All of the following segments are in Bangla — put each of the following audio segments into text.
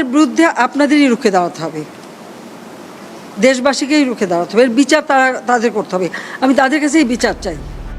তাদের বিরুদ্ধে আপনাদেরই রুখে দাঁড়াতে হবে। দেশবাসীকেই রুখে দাঁড়াতে হবে। বিচার তারা, তাদের করতে হবে। আমি তাদের কাছেই বিচার চাই।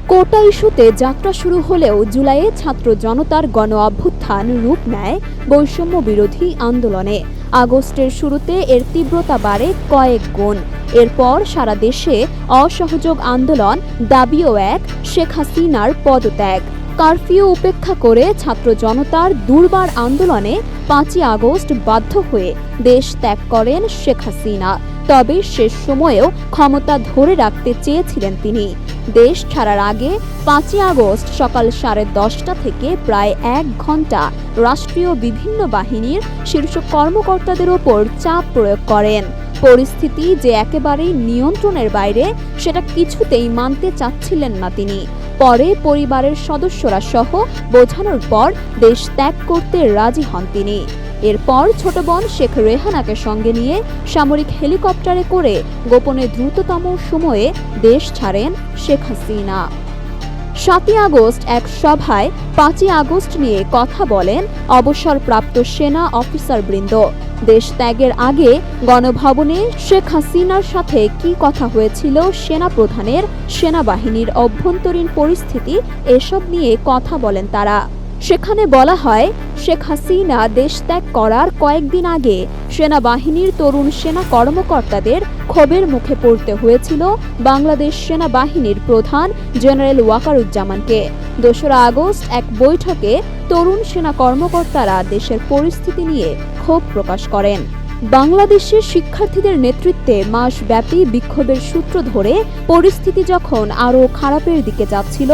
কোটা ইস্যুতে যাত্রা শুরু হলেও জুলাইয়ে ছাত্র জনতার গণ অভ্যুত্থান রূপ নেয় বৈষম্য বিরোধী আন্দোলনে। আগস্টের শুরুতে এর তীব্রতা বাড়ে কয়েক গুণ। এরপর সারা দেশে অসহযোগ আন্দোলন, দাবিও এক, শেখ হাসিনার পদত্যাগ। কারফিউ উপেক্ষা করে ছাত্র জনতার দুর্বার আন্দোলনে পাঁচই আগস্ট বাধ্য হয়ে দেশ ত্যাগ করেন শেখ হাসিনা। তবে শেষ সময়েও ক্ষমতা ধরে রাখতে চেয়েছিলেন তিনি। দেশ ছাড়ার আগে পাঁচই আগস্ট সকাল সাড়ে দশটা থেকে প্রায় এক ঘণ্টা রাষ্ট্রীয় বিভিন্ন বাহিনীর শীর্ষ কর্মকর্তাদের ওপর চাপ প্রয়োগ করেন। পরিস্থিতি যে একেবারেই নিয়ন্ত্রণের বাইরে, সেটা কিছুতেই মানতে চাচ্ছিলেন না তিনি। পরে পরিবারের সদস্যরা সহ বোঝানোর পর দেশ ত্যাগ করতে রাজি হন তিনি। এরপর ছোট বোন শেখ রেহানাকে সঙ্গে নিয়ে সামরিক হেলিকপ্টারে করে গোপনে দ্রুততম সময়ে দেশ ছাড়েন শেখ হাসিনা। সাতই আগস্ট এক সভায় পাঁচই আগস্ট নিয়ে কথা বলেন অবসরপ্রাপ্ত সেনা অফিসারবৃন্দ। দেশ ত্যাগের আগে গণভবনে শেখ হাসিনার সাথে কি কথা হয়েছিল সেনা প্রধানের সেনাবাহিনীর অভ্যন্তরীণ পরিস্থিতি এসব নিয়ে কথা বলেন তারা। সেখানে বলা হয়, শেখ হাসিনা দেশ ত্যাগ করার কয়েকদিন আগে সেনাবাহিনীর তরুণ সেনা কর্মকর্তাদের ক্ষোভের মুখে পড়তে হয়েছিল বাংলাদেশ সেনাবাহিনীর প্রধান জেনারেল ওয়াকারুজ্জামানকে। দোসরা আগস্ট এক বৈঠকে তরুণ সেনা কর্মকর্তারা দেশের পরিস্থিতি নিয়ে ক্ষোভ প্রকাশ করেন। বাংলাদেশের শিক্ষার্থীদের নেতৃত্বে মাসব্যাপী বিক্ষোভের সূত্র ধরে পরিস্থিতি যখন আরও খারাপের দিকে যাচ্ছিল,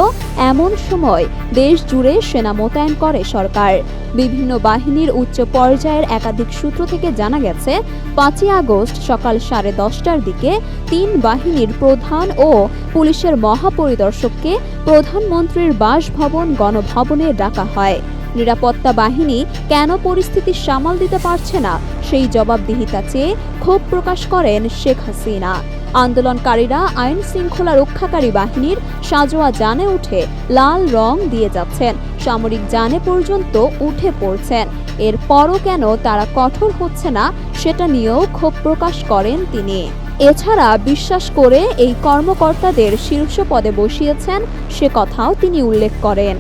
এমন সময় দেশ জুড়ে সেনা মোতায়েন করে সরকার। বিভিন্ন বাহিনীর উচ্চ পর্যায়ের একাধিক সূত্র থেকে জানা গেছে, পাঁচই আগস্ট সকাল সাড়ে দশটার দিকে তিন বাহিনীর প্রধান ও পুলিশের মহাপরিদর্শককে প্রধানমন্ত্রীর বাসভবন গণভবনে ডাকা হয়। নিরাপত্তা বাহিনী কেন পরিস্থিতি সামাল দিতে পারছে না? সেই জবাবদিহিতা চেয়ে ক্ষোভ প্রকাশ করেন শেখ হাসিনা। আন্দোলনকারীরা আইন শৃঙ্খলা রক্ষাকারী বাহিনীর সাজোয়া জানে উঠে, লাল রং দিয়ে যাচ্ছেন। সামরিক জানে পর্যন্ত উঠে পড়ছেন। এরপরও কেন তারা কঠোর হচ্ছে না, সেটা নিয়েও ক্ষোভ প্রকাশ করেন তিনি। এছাড়া বিশ্বাস করে এই কর্মকর্তাদের শীর্ষ পদে বসিয়েছেন সে কথাও তিনি উল্লেখ করেন।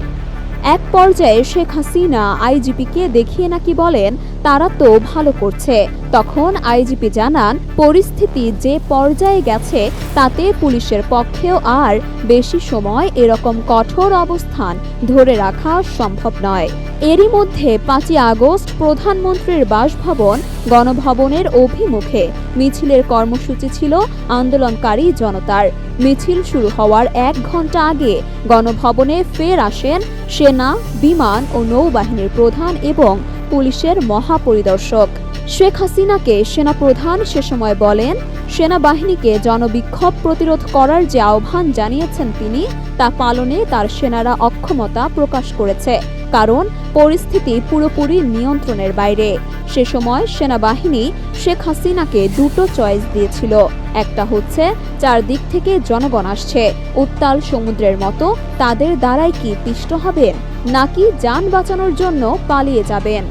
এক পর্যায়ে শেখ হাসিনা আইজিপিকে দেখিয়ে নাকি বলেন, তারা তো ভালো করছে। তখন আইজিপি জানান, পরিস্থিতি যে পর্যায়ে গেছে, তাতে পুলিশের পক্ষেও আর বেশি সময় এরকম কঠোর অবস্থান ধরে রাখা সম্ভব নয়। এরই মধ্যে পাঁচই আগস্ট প্রধানমন্ত্রীর বাসভবন গণভবনের অভিমুখে মিছিলের কর্মসূচি ছিল আন্দোলনকারী জনতার। মিছিল শুরু হওয়ার এক ঘণ্টা আগে গণভবনে ফের আসেন সেনা, বিমান ও নৌবাহিনীর প্রধান এবং পুলিশের মহাপরিদর্শক। শেখ হাসিনাকে সেনাপ্রধান সে সময় বলেন, সেনাবাহিনীকে জনবিক্ষোভ প্রতিরোধ করার যে আহ্বান জানিয়েছেন তিনি, তা পালনে তার সেনারা অক্ষমতা প্রকাশ করেছে। কারণ পরিস্থিতি পুরোপুরি নিয়ন্ত্রণের বাইরে। সে সময় সেনাবাহিনী শেখ হাসিনাকে দুটো চয়েস দিয়েছিল। একটা হচ্ছে, চারদিক থেকে জনগণ আসছে, উত্তাল সমুদ্রের মতো তাদের দ্বারাই কি পিষ্ট হবেন, নাকি যান বাঁচানোর জন্য পালিয়ে যাবেন?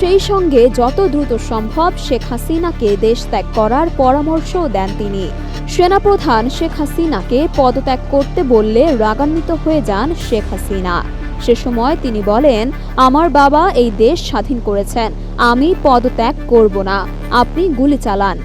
সেই সঙ্গে যত দ্রুত সম্ভব শেখ হাসিনাকে দেশ ত্যাগ করার পরামর্শও দেন তিনি। সেনাপ্রধান শেখ হাসিনাকে পদত্যাগ করতে বললে রাগান্বিত হয়ে যান শেখ হাসিনা। সে সময় তিনি বলেন, আমার বাবা এই দেশ স্বাধীন করেছেন, আমি পদত্যাগ করব না। আপনি গুলি চালান।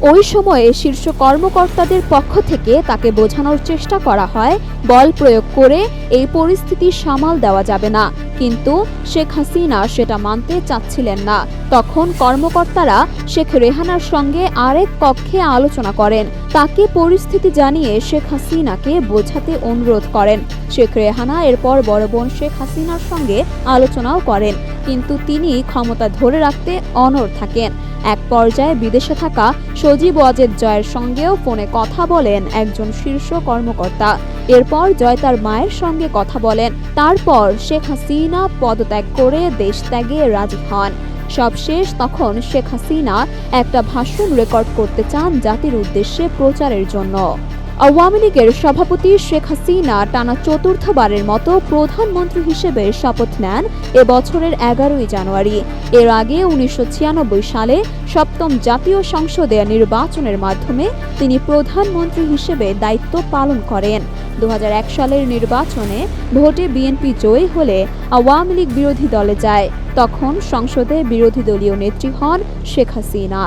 ওই সময়ে শীর্ষ কর্মকর্তাদের পক্ষ থেকে তাকে বোঝানোর চেষ্টা করা হয়, বল প্রয়োগ করে এই পরিস্থিতি সামাল দেওয়া যাবে না। কিন্তু শেখ হাসিনা সেটা মানতে চাচ্ছিলেন না। তখন কর্মকর্তারা শেখ রেহানার সঙ্গে আরেক কক্ষে আলোচনা করেন। তাকে পরিস্থিতি জানিয়ে শেখ হাসিনাকে বোঝাতে অনুরোধ করেন। শেখ রেহানা এরপর বড় বোন শেখ হাসিনার সঙ্গে আলোচনাও করেন। কিন্তু তিনি ক্ষমতা ধরে রাখতে অনড় থাকেন। এক পর্যায়ে বিদেশে থাকা সজীব ওয়াজেদ জয়ের সঙ্গেও ফোনে কথা বলেন একজন শীর্ষ কর্মকর্তা। এরপর জয় তার মায়ের সঙ্গে কথা বলেন। তারপর শেখ হাসিনা পদত্যাগ করে দেশ ত্যাগে রাজি হন। সবশেষ তখন শেখ হাসিনা একটা ভাষণ রেকর্ড করতে চান জাতির উদ্দেশ্যে প্রচারের জন্য। আওয়ামী লীগের সভাপতি শেখ হাসিনা টানা চতুর্থবারের মতো প্রধানমন্ত্রী হিসেবে শপথ নেন এ বছরের এগারোই জানুয়ারি। এর আগে উনিশশো ছিয়ানব্বই সালে সপ্তম জাতীয় সংসদে নির্বাচনের মাধ্যমে তিনি প্রধানমন্ত্রী হিসেবে দায়িত্ব পালন করেন। দু হাজার এক সালের নির্বাচনে ভোটে বিএনপি জয়ী হলে আওয়ামী লীগ বিরোধী দলে যায়। তখন সংসদে বিরোধী দলীয় নেত্রী হন শেখ হাসিনা।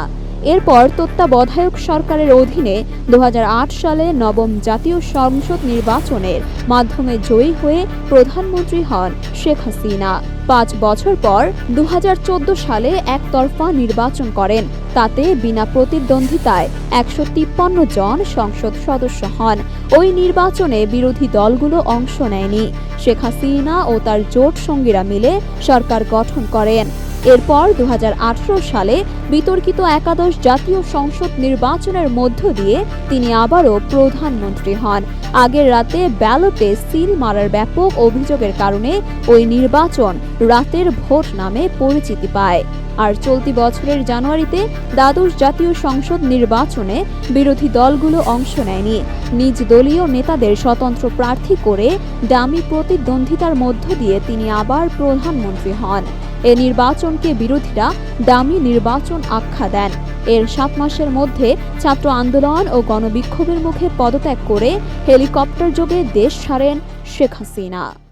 এরপর তত্ত্বাবধায়ক সরকারের অধীনে দুহাজার আট সালে নবম জাতীয় সংসদ নির্বাচনের মাধ্যমে জয়ী হয়ে প্রধানমন্ত্রী হন শেখ হাসিনা। পাঁচ বছর পর দুহাজার চোদ্দ সালে একতরফা নির্বাচন করেন। তাতে বিনা প্রতিদ্বন্দ্বিতায় একশো তিপ্পান্ন জন সংসদ সদস্য হন। ওই নির্বাচনে বিরোধী দলগুলো অংশ নেয়নি। শেখ হাসিনা ও তার জোট সঙ্গীরা মিলে সরকার গঠন করেন। এরপর দু হাজার আঠারো সালে বিতর্কিত একাদশ জাতীয় সংসদ নির্বাচনের মধ্য দিয়ে তিনি আবারও প্রধানমন্ত্রী হন। আগের রাতে ব্যালটে সিল মারার ব্যাপক অভিযোগের কারণে ওই নির্বাচন রাতের ভোট নামে পরিচিতি পায়। আর চলতি বছরের জানুয়ারিতে দ্বাদশ জাতীয় সংসদ নির্বাচনে বিরোধী দলগুলো অংশ নেয়নি। নিজ দলীয় নেতাদের স্বতন্ত্র প্রার্থী করে দামি প্রতিদ্বন্দ্বিতার মধ্য দিয়ে তিনি আবার প্রধানমন্ত্রী হন। এ নির্বাচনকে বিরোধীরা দামি নির্বাচন আখ্যা দেন। এর সাত মাসের মধ্যে ছাত্র আন্দোলন ও গণবিক্ষোভের মুখে পদত্যাগ করে হেলিকপ্টার যোগে দেশ ছাড়েন শেখ হাসিনা।